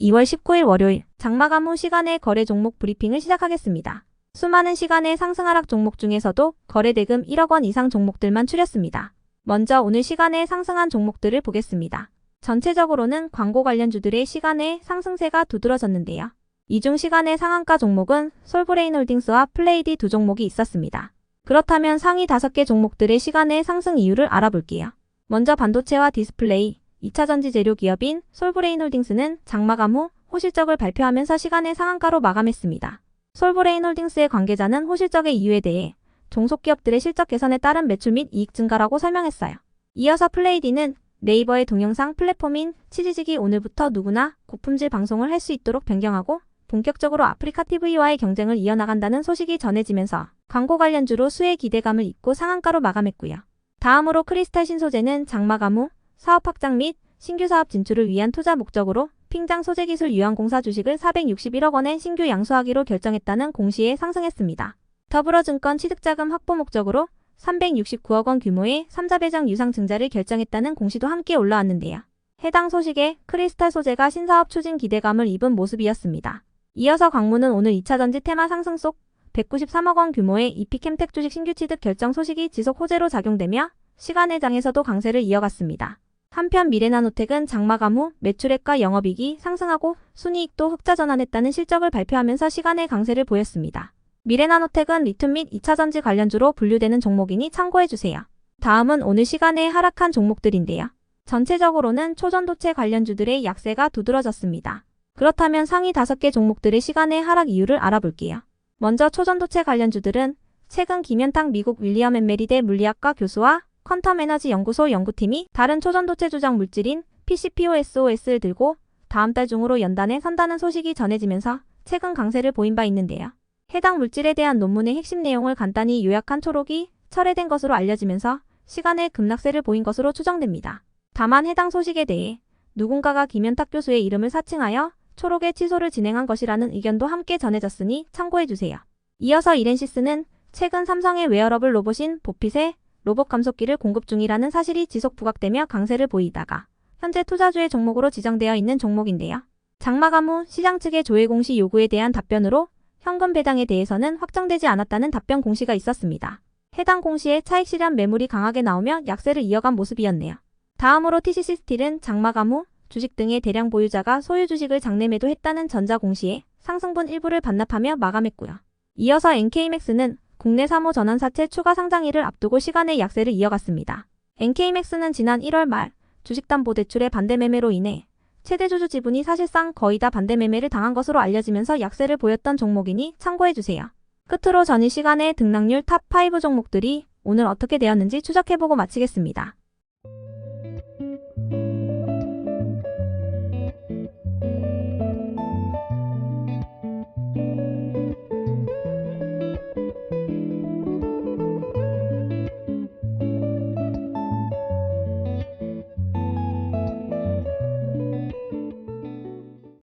2월 19일 월요일 장마감 후 시간의 거래 종목 브리핑을 시작하겠습니다. 수많은 시간의 상승 하락 종목 중에서도 거래 대금 1억 원 이상 종목들만 추렸습니다. 먼저 오늘 시간에 상승한 종목들을 보겠습니다. 전체적으로는 광고 관련주들의 시간의 상승세가 두드러졌는데요. 이중 시간의 상한가 종목은 솔브레인홀딩스와 플레이디 두 종목이 있었습니다. 그렇다면 상위 5개 종목들의 시간의 상승 이유를 알아볼게요. 먼저 반도체와 디스플레이, 2차 전지 재료 기업인 솔브레인홀딩스는 장마감 후 호실적을 발표하면서 시간의 상한가로 마감했습니다. 솔브레인홀딩스의 관계자는 호실적의 이유에 대해 종속기업들의 실적 개선에 따른 매출 및 이익 증가라고 설명했어요. 이어서 플레이디는 네이버의 동영상 플랫폼인 치지직이 오늘부터 누구나 고품질 방송을 할 수 있도록 변경하고 본격적으로 아프리카 TV와의 경쟁을 이어나간다는 소식이 전해지면서 광고 관련주로 수혜 기대감을 잇고 상한가로 마감했고요. 다음으로 크리스탈 신소재는 장마감 후 사업 확장 및 신규 사업 진출을 위한 투자 목적으로 핑장 소재기술 유한공사 주식을 461억 원에 신규 양수하기로 결정했다는 공시에 상승했습니다. 더불어증권 취득자금 확보 목적으로 369억 원 규모의 3자 배정 유상 증자를 결정했다는 공시도 함께 올라왔는데요. 해당 소식에 크리스탈 소재가 신사업 추진 기대감을 입은 모습이었습니다. 이어서 광무는 오늘 2차 전지 테마 상승 속 193억 원 규모의 이피캠텍 주식 신규 취득 결정 소식이 지속 호재로 작용되며 시간의 장에서도 강세를 이어갔습니다. 한편 미래나노텍은 장마감 후 매출액과 영업이익이 상승하고 순이익도 흑자 전환했다는 실적을 발표하면서 시간의 강세를 보였습니다. 미래나노텍은 리튬 및 2차 전지 관련주로 분류되는 종목이니 참고해주세요. 다음은 오늘 시간에 하락한 종목들인데요. 전체적으로는 초전도체 관련주들의 약세가 두드러졌습니다. 그렇다면 상위 5개 종목들의 시간의 하락 이유를 알아볼게요. 먼저 초전도체 관련주들은 최근 김현탁 미국 윌리엄 앤 메리대 물리학과 교수와 퀀텀 에너지 연구소 연구팀이 다른 초전도체 조작 물질인 PCPOSOS를 들고 다음 달 중으로 연단에 선다는 소식이 전해지면서 최근 강세를 보인 바 있는데요. 해당 물질에 대한 논문의 핵심 내용을 간단히 요약한 초록이 철회된 것으로 알려지면서 시간의 급락세를 보인 것으로 추정됩니다. 다만 해당 소식에 대해 누군가가 김현탁 교수의 이름을 사칭하여 초록의 취소를 진행한 것이라는 의견도 함께 전해졌으니 참고해주세요. 이어서 이렌시스는 최근 삼성의 웨어러블 로봇인 보핏의 로봇 감속기를 공급 중이라는 사실이 지속 부각되며 강세를 보이다가 현재 투자주의 종목으로 지정되어 있는 종목인데요. 장마감 후 시장 측의 조회 공시 요구에 대한 답변으로 현금 배당에 대해서는 확정되지 않았다는 답변 공시가 있었습니다. 해당 공시에 차익 실현 매물이 강하게 나오며 약세를 이어간 모습이었네요. 다음으로 TCC 스틸은 장마감 후 주식 등의 대량 보유자가 소유 주식을 장내 매도했다는 전자 공시에 상승분 일부를 반납하며 마감했고요. 이어서 NK맥스는 국내 3호 전환사채 추가 상장일을 앞두고 시간의 약세를 이어갔습니다. NK맥스는 지난 1월 말 주식담보대출의 반대 매매로 인해 최대 주주 지분이 사실상 거의 다 반대 매매를 당한 것으로 알려지면서 약세를 보였던 종목이니 참고해주세요. 끝으로 전일 시간에 등락률 탑5 종목들이 오늘 어떻게 되었는지 추적해보고 마치겠습니다.